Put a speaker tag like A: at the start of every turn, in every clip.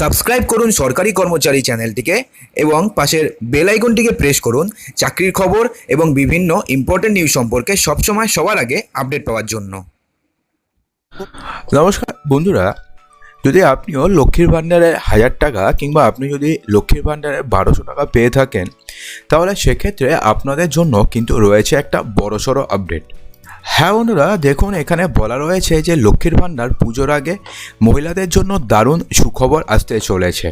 A: Subscribe করুন সরকারি কর্মচারী চ্যানেলটিকে এবং পাশের বেল আইকনটিকে প্রেস করুন চাকরির খবর এবং বিভিন্ন ইম্পর্টেন্ট নিউজ সম্পর্কে সবসময় সবার আগে আপডেট পাওয়ার জন্য।
B: নমস্কার, বন্ধুরা, যদি আপনিও লক্ষ্মীর ভাণ্ডারে হাজার টাকা কিংবা আপনি যদি লক্ষ্মীর ভাণ্ডারে বারোশো টাকা পেয়ে থাকেন, তাহলে সেক্ষেত্রে আপনাদের জন্য কিন্তু রয়েছে একটা বড়সড় আপডেট হ্যাঁ বন্ধুরা, দেখুন, এখানে বলা রয়েছে যে লক্ষ্মীর ভাণ্ডার পুজোর আগে মহিলাদের জন্য দারুণ সুখবর আসতে চলেছে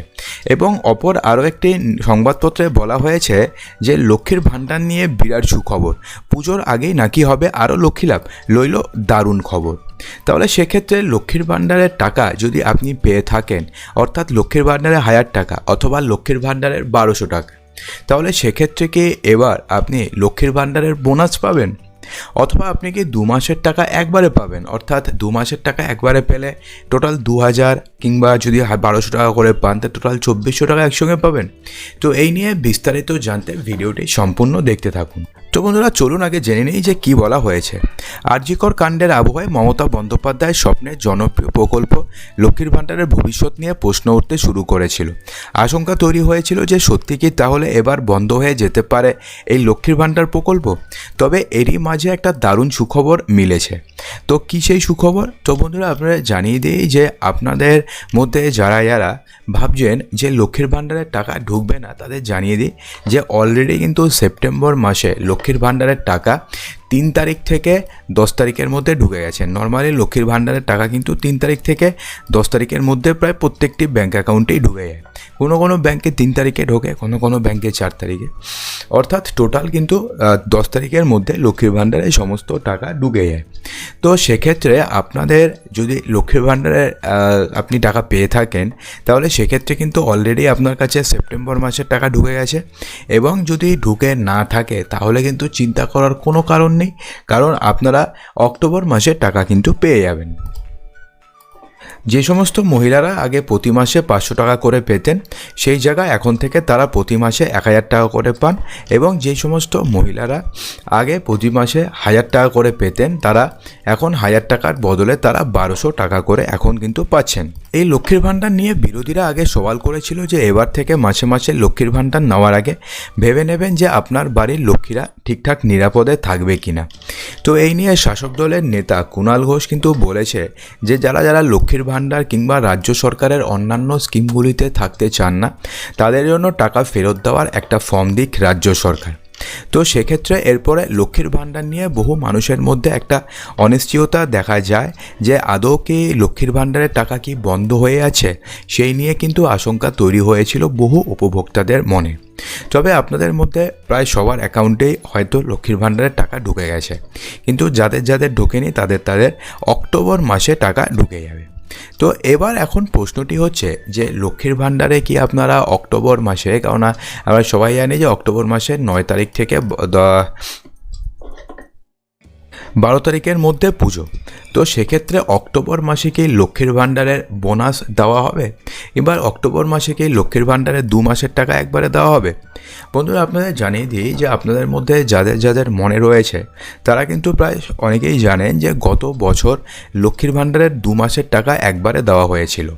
B: এবং অপর আরও একটি সংবাদপত্রে বলা হয়েছে যে লক্ষ্মীর ভাণ্ডার নিয়ে বিরাট সুখবর। পুজোর আগেই নাকি হবে আরও লক্ষ্মী লাভ, লইল দারুণ খবর। তাহলে সেক্ষেত্রে লক্ষ্মীর ভাণ্ডারের টাকা যদি আপনি পেয়ে থাকেন, অর্থাৎ লক্ষ্মীর ভাণ্ডারে হাজার টাকা অথবা লক্ষ্মীর ভাণ্ডারের বারোশো টাকা, তাহলে সেক্ষেত্রে কি এবার আপনি লক্ষ্মীর ভাণ্ডারের বোনাস পাবেন? অথবা আপনি কি দু মাসের টাকা একবারে পাবেন? অর্থাৎ দু মাসের টাকা একবারে পেলে টোটাল দু হাজার কিংবা যদি বারোশো টাকা করে পান, তা টোটাল চব্বিশশো টাকা একসঙ্গে পাবেন। তো এই নিয়ে বিস্তারিত জানতে ভিডিওটি সম্পূর্ণ দেখতে থাকুন। তো বন্ধুরা, চলুন আগে জেনে নিই যে কি বলা হয়েছে। আরজিকর কাণ্ডের আবহাওয়ায় মমতা বন্দ্যোপাধ্যায়ের স্বপ্নের জনপ্রিয় প্রকল্প লক্ষ্মীর ভাণ্ডারের ভবিষ্যৎ নিয়ে প্রশ্ন উঠতে শুরু করেছিল। আশঙ্কা তৈরি হয়েছিল যে সত্যি কি তাহলে এবার বন্ধ হয়ে যেতে পারে এই লক্ষ্মীর ভাণ্ডার প্রকল্প? তবে এরই মাঝে একটা দারুণ সুখবর মিলেছে। তো কী সেই সুখবর? তো বন্ধুরা, আপনারা জানিয়ে দিই যে আপনাদের মধ্যে যারা যারা ভাবছেন যে লক্ষ্মীর ভাণ্ডারের টাকা ঢুকবে না, তাদের জানিয়ে দিই যে অলরেডি কিন্তু সেপ্টেম্বর মাসে লক্ষ্মীর ভাণ্ডারের টাকা। তিন তারিখ থেকে দশ তারিখের মধ্যে ঢুকে গেছে। নর্মালি লক্ষ্মীর ভাণ্ডারের টাকা কিন্তু তিন তারিখ থেকে দশ তারিখের মধ্যে প্রায় প্রত্যেকটি ব্যাঙ্ক অ্যাকাউন্টেই ঢুকে যায়। কোনো কোনো ব্যাংকে তিন তারিখে ঢোকে, কোনো কোনো ব্যাংকে চার তারিখে। অর্থাৎ টোটাল কিন্তু দশ তারিখের মধ্যে লক্ষ্মীর ভাণ্ডারে সমস্ত টাকা ঢুকে যায়। তো সেক্ষেত্রে আপনাদের যদি লক্ষ্মীর ভাণ্ডারে আপনি টাকা পেয়ে থাকেন, তাহলে সেক্ষেত্রে কিন্তু অলরেডি আপনার কাছে সেপ্টেম্বর মাসের টাকা ঢুকে গেছে। এবং যদি ঢুকে না থাকে, তাহলে কিন্তু চিন্তা করার কোনো কারণ নেই। কারণ আপনারা অক্টোবর মাসে টাকা কিন্তু পেয়ে যাবেন। যে সমস্ত মহিলারা আগে প্রতি মাসে পাঁচশো টাকা করে পেতেন, সেই জায়গায় এখন থেকে তারা প্রতি মাসে এক হাজার টাকা করে পান এবং যে সমস্ত মহিলারা আগে প্রতি মাসে হাজার টাকা করে পেতেন, তারা এখন হাজার টাকার বদলে তারা বারোশো টাকা করে এখন কিন্তু পাচ্ছেন। এই লক্ষ্মীর ভাণ্ডার নিয়ে বিরোধীরা আগে সওয়াল করেছিল যে এবার থেকে মাসে মাসে লক্ষ্মীর ভাণ্ডার নেওয়ার আগে ভেবে নেবেন যে আপনার বাড়ির লক্ষ্মীরা ঠিকঠাক নিরাপদে থাকবে কিনা। তো এই নিয়ে শাসক দলের নেতা কুণাল ঘোষ কিন্তু বলেছে যে যারা যারা লক্ষ্মীর ভাণ্ডার কিংবা রাজ্য সরকারের অন্যান্য স্কিমগুলিতে থাকতে চান না, তাদের জন্য টাকা ফেরত দেওয়ার একটা ফর্ম দিক রাজ্য সরকার। তো সেক্ষেত্রে এরপরে লক্ষ্মীর ভাণ্ডার নিয়ে বহু মানুষের মধ্যে একটা অনিশ্চয়তা দেখা যায় যে, আদৌ কি লক্ষ্মীর ভাণ্ডারের টাকা কি বন্ধ হয়ে আছে? সেই নিয়ে কিন্তু আশঙ্কা তৈরি হয়েছিল বহু উপভোক্তাদের মনে। তবে আপনাদের মধ্যে প্রায় সবার অ্যাকাউন্টেই হয়তো লক্ষ্মীর ভাণ্ডারের টাকা ঢুকে গেছে। কিন্তু যাদের যাদের ঢোকেনি, তাদের তাদের অক্টোবর মাসে টাকা ঢুকে যাবে। তো এবার এখন প্রশ্নটি হচ্ছে যে লক্ষ্মীর ভাণ্ডারে কি আপনারা অক্টোবর মাসে, কেননা আমরা সবাই জানি যে অক্টোবর মাসের নয় তারিখ থেকে বারো তারিখের মধ্যে পুজো। তো সেক্ষেত্রে অক্টোবর মাসে কি লক্ষ্মীর ভাণ্ডারের বোনাস দেওয়া হবে? এবার অক্টোবর মাসে কি লক্ষ্মীর ভাণ্ডারের দু মাসের টাকা একবারে দেওয়া হবে? বন্ধুরা, আপনাদের জানিয়ে দিই যে আপনাদের মধ্যে যাদের যাদের মনে রয়েছে, তারা কিন্তু প্রায় অনেকেই জানেন যে গত বছর লক্ষ্মীর ভাণ্ডারের দু মাসের টাকা একবারে দেওয়া হয়েছিল।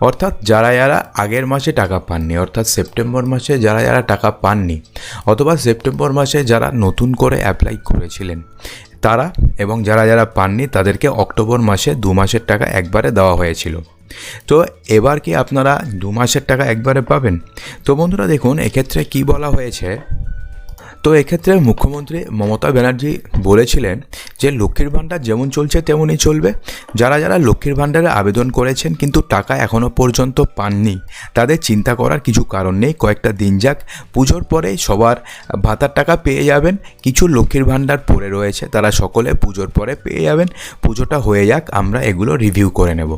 B: অর্থাৎ যারা যারা আগের মাসে টাকা পাননি, অর্থাৎ সেপ্টেম্বর মাসে যারা যারা টাকা পাননি, অথবা সেপ্টেম্বর মাসে যারা নতুন করে অ্যাপ্লাই করেছিলেন, তারা এবং যারা যারা পাননি, তাদেরকে অক্টোবর মাসে দু মাসের টাকা একবারে দেওয়া হয়েছিল। তো এবার কি আপনারা দু মাসের টাকা একবারে পাবেন? তো বন্ধুরা দেখুন, এক্ষেত্রে কি বলা হয়েছে? তো এক্ষেত্রে মুখ্যমন্ত্রী মমতা ব্যানার্জি বলেছিলেন যে লক্ষ্মীর ভাণ্ডার যেমন চলছে, তেমনই চলবে। যারা যারা লক্ষ্মীর ভাণ্ডারে আবেদন করেছেন কিন্তু টাকা এখনও পর্যন্ত পাননি, তাদের চিন্তা করার কিছু কারণ নেই। কয়েকটা দিন যাক, পুজোর পরে সবার ভাতার টাকা পেয়ে যাবেন, কিছু লক্ষ্মীর ভাণ্ডার পড়ে রয়েছে, তারা সকলে পুজোর পরে পেয়ে যাবেন। পুজোটা হয়ে যাক, আমরা এগুলো রিভিউ করে নেব।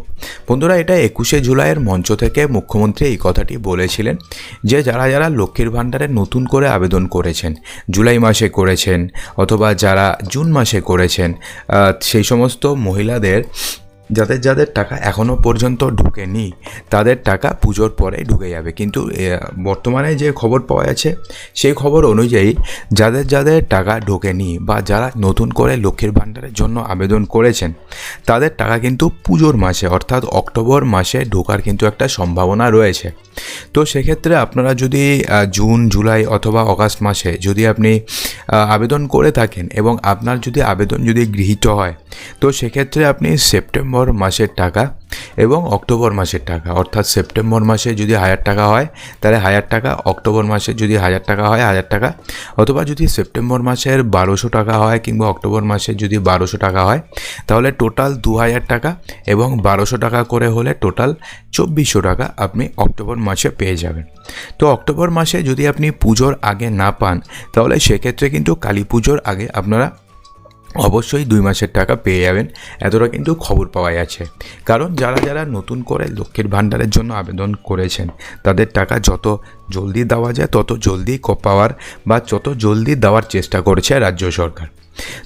B: বন্ধুরা, এটা একুশে জুলাইয়ের মঞ্চ থেকে মুখ্যমন্ত্রী এই কথাটি বলেছিলেন যে, যারা যারা লক্ষ্মীর ভাণ্ডারে নতুন করে আবেদন করেছেন জুলাই মাসে করেছেন অথবা যারা জুন মাসে করেছেন সেই সমস্ত মহিলাদের যাদের যাদের টাকা এখনও পর্যন্ত ঢুকেনি, তাদের টাকা পুজোর পরে ঢুকে যাবে। কিন্তু বর্তমানে যে খবর পাওয়া যাচ্ছে, সেই খবর অনুযায়ী যাদের যাদের টাকা ঢোকেনি বা যারা নতুন করে লক্ষ্মীর ভাণ্ডারের জন্য আবেদন করেছেন, তাদের টাকা কিন্তু পুজোর মাসে, অর্থাৎ অক্টোবর মাসে ঢোকার কিন্তু একটা সম্ভাবনা রয়েছে। তো সেক্ষেত্রে আপনারা যদি জুন, জুলাই অথবা অগাস্ট মাসে যদি আপনি আবেদন করে থাকেন এবং আপনার যদি আবেদন যদি গৃহীত হয়, তো সেক্ষেত্রে আপনি সেপ্টেম্বর মাসের টাকা এবং অক্টোবর মাসের টাকা। অর্থাৎ সেপ্টেম্বর মাসে যদি হাজার টাকা হয়, তাহলে হাজার টাকা, অক্টোবর মাসে যদি হাজার টাকা হয়, হাজার টাকা। অথবা যদি সেপ্টেম্বর মাসের বারোশো টাকা হয় কিংবা অক্টোবর মাসে যদি বারোশো টাকা হয়, তাহলে টোটাল দু হাজার টাকা এবং বারোশো টাকা করে হলে টোটাল চব্বিশশো টাকা আপনি অক্টোবর মাসে পেয়ে যাবেন। তো অক্টোবর মাসে যদি আপনি পুজোর আগে না পান, তাহলে সেক্ষেত্রে কিন্তু কালী পুজোর আগে আপনারা অবশ্যই দুই মাসের টাকা পেয়ে যাবেন। এতটা কিন্তু খবর পাওয়া যাচ্ছে কারণ যারা যারা নতুন করে লক্ষ্মীর ভাণ্ডারের জন্য আবেদন করেছেন, তাদের টাকা যত জলদি দেওয়া যায়, তত জলদি পাওয়ার বা যত জলদি দেওয়ার চেষ্টা করছে রাজ্য সরকার।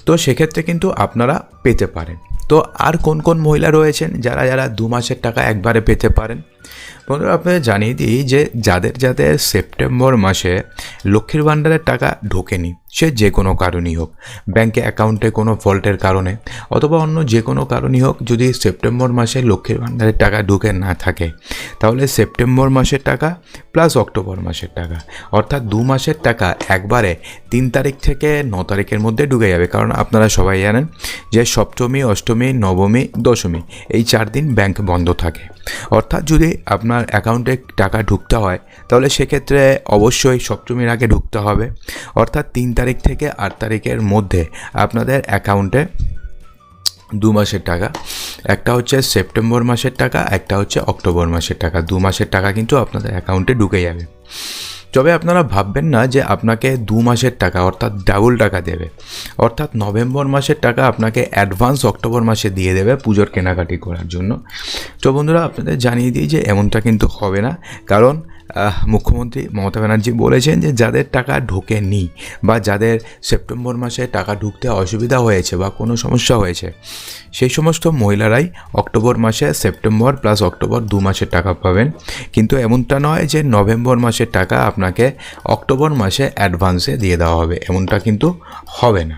B: তো সেক্ষেত্রে কিন্তু আপনারা পেতে পারেন। তো আর কোন কোন মহিলা রয়েছেন যারা যারা দু মাসের টাকা একবারে পেতে পারেন? বন্ধুরা, আপনাদের জানিয়ে দিই যে যাদের যাদের সেপ্টেম্বর মাসে লক্ষ্মীর ভাণ্ডারের টাকা ঢোকেনি, সে যে কোনো কারণই হোক, ব্যাংকে অ্যাকাউন্টে কোনো ফল্টের কারণে, অথবা অন্য যে কোনো কারণই হোক, যদি সেপ্টেম্বর মাসে লক্ষ্মীর ভাণ্ডারের টাকা ঢুকে না থাকে, তাহলে সেপ্টেম্বর মাসের টাকা প্লাস অক্টোবর মাসের টাকা, অর্থাৎ দু মাসের টাকা একবারে তিন তারিখ থেকে ন তারিখের মধ্যে ঢুকে যাবে। কারণ আপনারা সবাই জানেন যে সপ্তমী, অষ্টমী, নবমী, দশমী, এই চার দিন ব্যাংক বন্ধ থাকে। অর্থাৎ যদি আপনার অ্যাকাউন্টে টাকা ঢুকতে হয়, তাহলে সেক্ষেত্রে অবশ্যই সপ্তমীর আগে ঢুকতে হবে। অর্থাৎ তিন তারিখ থেকে আট তারিখের মধ্যে আপনাদের অ্যাকাউন্টে দু মাসের টাকা, একটা হচ্ছে সেপ্টেম্বর মাসের টাকা, একটা হচ্ছে অক্টোবর মাসের টাকা। দু মাসের টাকা কিন্তু আপনাদের অ্যাকাউন্টে ঢুকে যাবে। তবে আপনারা ভাববেন না যে আপনাকে দু মাসের টাকা, অর্থাৎ ডাবল টাকা দেবে। অর্থাৎ নভেম্বর মাসের টাকা আপনাকে অ্যাডভান্স অক্টোবর মাসে দিয়ে দেবে পুজোর কেনাকাটি করার জন্য। তো বন্ধুরা, আপনাদের জানিয়ে দিই যে এমনটা কিন্তু হবে না। কারণ মুখ্যমন্ত্রী মমতা ব্যানার্জি বলেছেন যে যাদের টাকা ঢোকেনি বা যাদের সেপ্টেম্বর মাসে টাকা ঢুকতে অসুবিধা হয়েছে বা কোনো সমস্যা হয়েছে, সেই সমস্ত মহিলারাই অক্টোবর মাসে সেপ্টেম্বর প্লাস অক্টোবর দু মাসের টাকা পাবেন। কিন্তু এমনটা নয় যে নভেম্বর মাসের টাকা আপনাকে অক্টোবর মাসে অ্যাডভান্সে দিয়ে দেওয়া হবে, এমনটা কিন্তু হবে না।